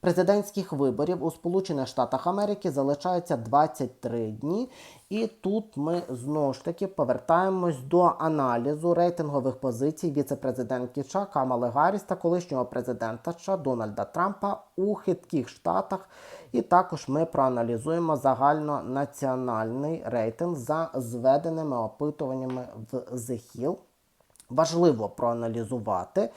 президентських виборів у Сполучених Штатах Америки залишається 23 дні, і тут ми знову ж таки повертаємось до аналізу рейтингових позицій віце-президентки США Камали Гарріс та колишнього президента США Дональда Трампа у хитких штатах. І також ми проаналізуємо загальнонаціональний рейтинг за зведеними опитуваннями в The Hill. Важливо проаналізувати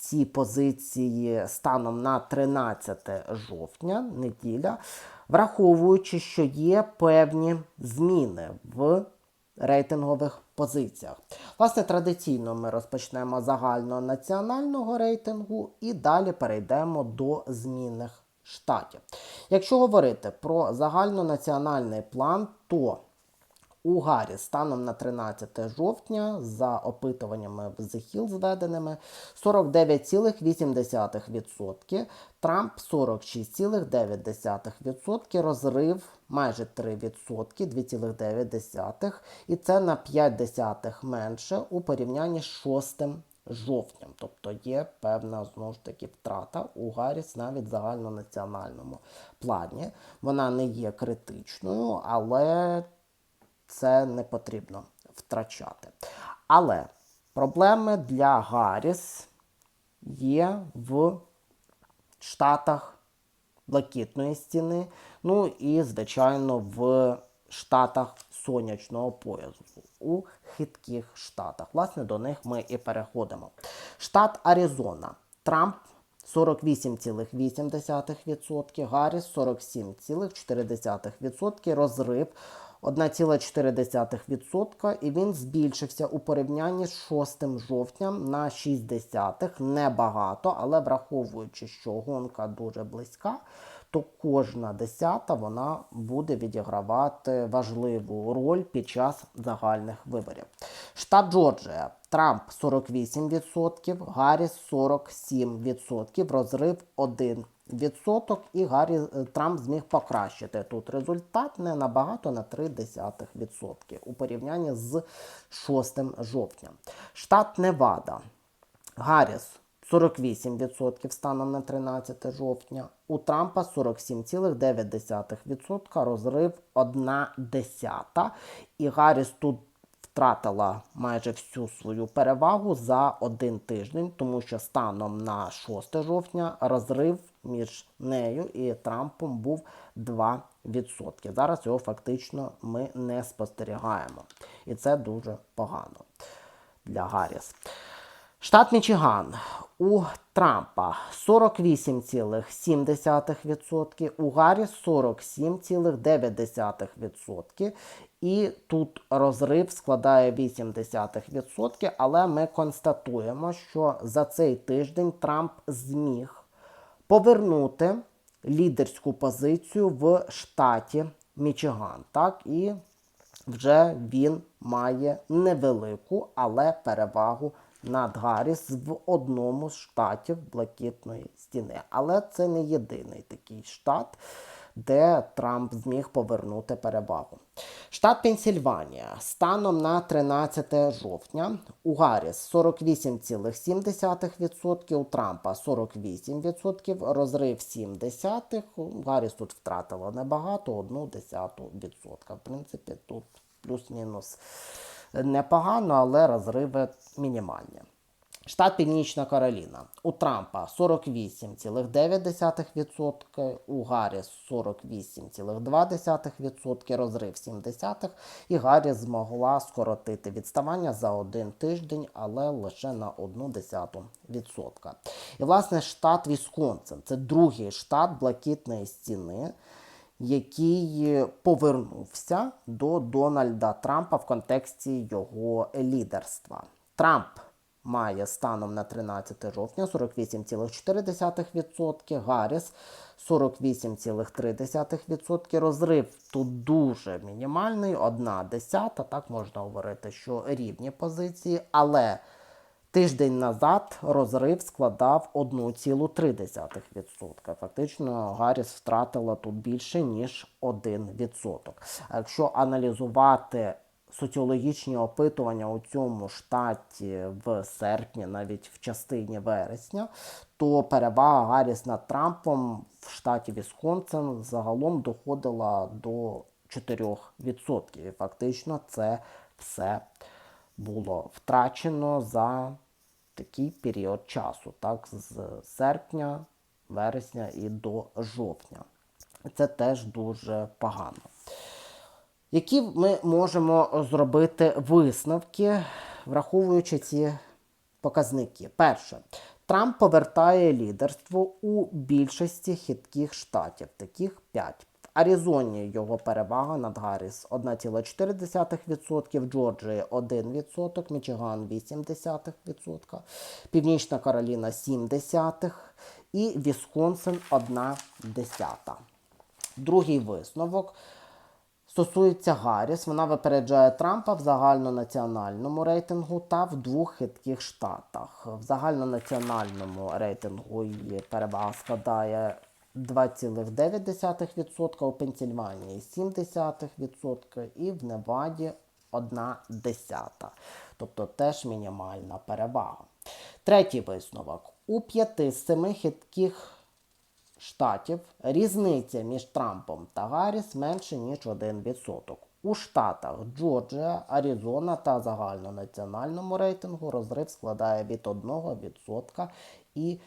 ці позиції станом на 13 жовтня, неділя, враховуючи, що є певні зміни в рейтингових позиціях. Власне, традиційно ми розпочнемо загальнонаціонального рейтингу і далі перейдемо до змінних штатів. Якщо говорити про загальнонаціональний план, то у Гарі станом на 13 жовтня за опитуваннями в The Hill зведеними 49,8%, Трамп 46,9%, розрив майже 3%, 2,9%, і це на 5 десятих менше у порівнянні з 6 жовтням. Тобто є певна знову ж таки втрата у Гарріс навіть загальнонаціональному плані. Вона не є критичною, але це не потрібно втрачати. Але проблеми для Гарріс є в штатах Блакитної стіни, ну і, звичайно, в штатах сонячного поясу, у хитких штатах. Власне, до них ми і переходимо. Штат Аризона. Трамп 48,8%, Гарріс 47,4%, розрив 1,4% і він збільшився у порівнянні з 6 жовтня на 6 десятих. Небагато, але враховуючи, що гонка дуже близька, то кожна десята вона буде відігравати важливу роль під час загальних виборів. Штат Джорджія. Трамп 48%, Гарріс 47%, розрив 1%. Відсоток і Гаррі Трамп зміг покращити тут результат не набагато на 0,3% у порівнянні з 6 жовтня. Штат Невада. Гарріс 48% станом на 13 жовтня. У Трампа 47,9%, розрив 1 десята. І Гарріс тут втратила майже всю свою перевагу за один тиждень, тому що станом на 6 жовтня розрив між нею і Трампом був 2%. Зараз його фактично ми не спостерігаємо. І це дуже погано для Гарріс. Штат Мічиган. У Трампа 48,7%, у Гарріс 47,9%. І тут розрив складає 0,8%, але ми констатуємо, що за цей тиждень Трамп зміг повернути лідерську позицію в штаті Мічиган. Так, і вже він має невелику, але перевагу над Гарріс в одному з штатів Блакитної стіни. Але це не єдиний такий штат, де Трамп зміг повернути перевагу. Штат Пенсільванія станом на 13 жовтня у Гарріс 48,7%, у Трампа 48%, розрив 0,7%. Гарріс тут втратила небагато, 1,1%. В принципі, тут плюс-мінус непогано, але розриви мінімальні. Штат Північна Кароліна. У Трампа 48,9%, у Гарріс 48,2%, розрив 70%, і Гарріс змогла скоротити відставання за один тиждень, але лише на 0,1%. І, власне, штат Вісконсин це другий штат Блакитної стіни який повернувся до Дональда Трампа в контексті його лідерства. Трамп має станом на 13 жовтня 48,4%, Гарріс 48,3%. Розрив тут дуже мінімальний, одна десята. Так можна говорити, що рівні позиції, але Тиждень назад розрив складав 1,3%. Фактично Гарріс втратила тут більше, ніж 1%. А якщо аналізувати соціологічні опитування у цьому штаті в серпні, навіть в частині вересня, то перевага Гарріс над Трампом в штаті Вісконсин загалом доходила до 4%. І фактично це все було втрачено за такий період часу, так, з серпня, вересня і до жовтня. Це теж дуже погано. Які ми можемо зробити висновки, враховуючи ці показники? Перше, Трамп повертає лідерство у більшості хитких штатів, таких 5. Аризоні його перевага над Гарріс 1,4%, в Джорджії 1%, Мічиган 0,8%, Північна Кароліна 0,7% і Вісконсин 1,1%. Другий висновок стосується Гарріс. Вона випереджає Трампа в загальнонаціональному рейтингу та в двох хитких штатах. В загальнонаціональному рейтингу її перевага складає 2,9%, у Пенсільванії 0,7% і в Неваді 1,1%. Тобто теж мінімальна перевага. Третій висновок. У п'яти з семи хитких штатів різниця між Трампом та Гарріс менше, ніж 1%. У штатах Джорджія, Аризона та загальнонаціональному рейтингу розрив складає від 1% і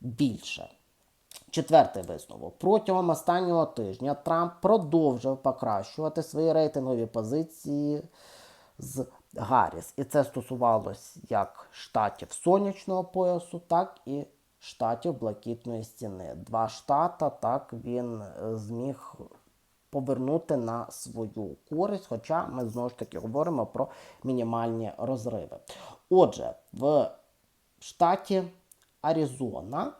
більше. Четвертий висновок. Протягом останнього тижня Трамп продовжив покращувати свої рейтингові позиції з Гарріс. І це стосувалось як штатів сонячного поясу, так і штатів Блакитної стіни. Два штата так він е, зміг повернути на свою користь, хоча ми знову ж таки говоримо про мінімальні розриви. Отже, в штаті Аризона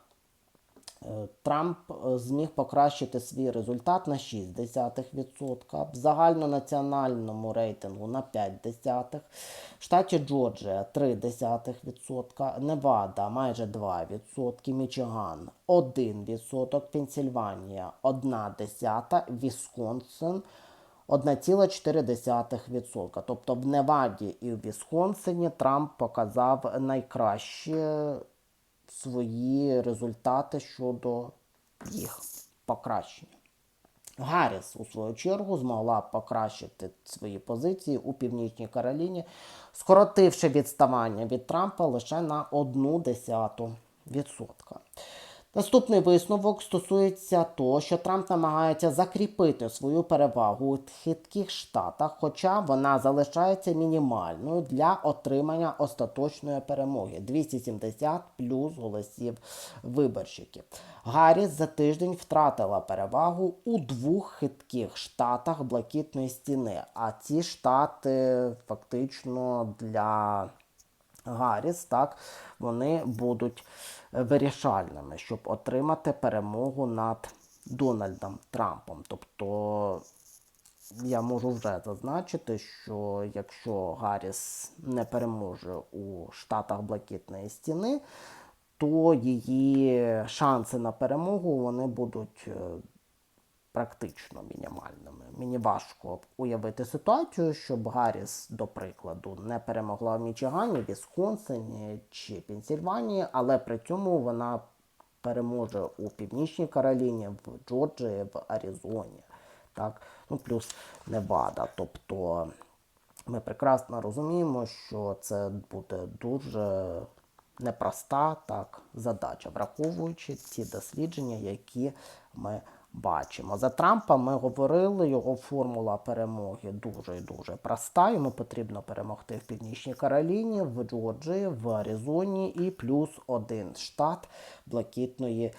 Трамп е, зміг покращити свій результат на 0,6%, в загальнонаціональному рейтингу на 0,5%, в штаті Джорджія 0,3%, Невада майже 2%, Мічиган 1%, Пенсільванія 1%, Вісконсин 1,4%. Тобто в Неваді і в Вісконсині Трамп показав найкращі свої результати щодо їх покращення. Гарріс, у свою чергу, змогла покращити свої позиції у Північній Кароліні, скоротивши відставання від Трампа лише на 1,1%. Наступний висновок стосується того, що Трамп намагається закріпити свою перевагу у хитких штатах, хоча вона залишається мінімальною для отримання остаточної перемоги 270 плюс голосів виборщиків. Гарріс за тиждень втратила перевагу у двох хитких штатах Блакитної стіни. А ці штати фактично для Гарріс, так, вони будуть вирішальними, щоб отримати перемогу над Дональдом Трампом. Тобто я можу вже зазначити, що якщо Гарріс не переможе у штатах Блакитної стіни, то її шанси на перемогу вони будуть е, практично мінімальними. Мені важко уявити ситуацію, щоб Гарріс, до прикладу, не перемогла в Мічигані, Вісконсині чи Пенсільванії, але при цьому вона переможе у Північній Кароліні, в Джорджії, в Аризоні. Так? Ну, плюс Невада. Тобто ми прекрасно розуміємо, що це буде дуже непроста так, задача, враховуючи ці дослідження, які ми бачимо. За Трампа ми говорили, його формула перемоги дуже і дуже проста. Йому потрібно перемогти в Північній Кароліні, в Джорджії, в Аризоні і плюс один штат блакитної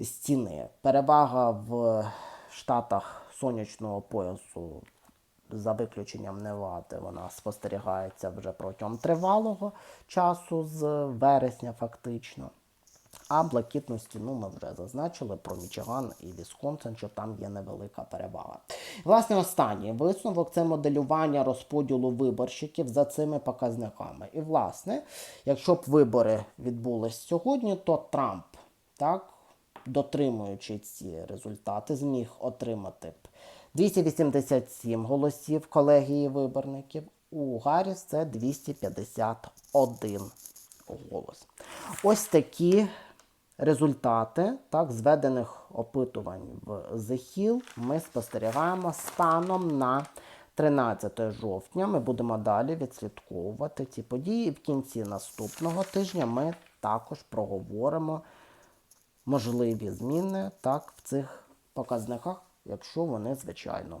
стіни. Перевага в штатах сонячного поясу. За виключенням Невади, вона спостерігається вже протягом тривалого часу з вересня, фактично. А блакитну стіну ми вже зазначили про Мічиган і Вісконсин, що там є невелика перевага. Власне, останній висновок це моделювання розподілу виборщиків за цими показниками. І, власне, якщо б вибори відбулись сьогодні, то Трамп, так, дотримуючи ці результати, зміг отримати б 287 голосів колегії виборників. У Гарріс це 251 голос. Ось такі результати так, зведених опитувань в The ми спостерігаємо станом на 13 жовтня. Ми будемо далі відслідковувати ці події. І В кінці наступного тижня ми також проговоримо можливі зміни так, в цих показниках, якщо вони, звичайно,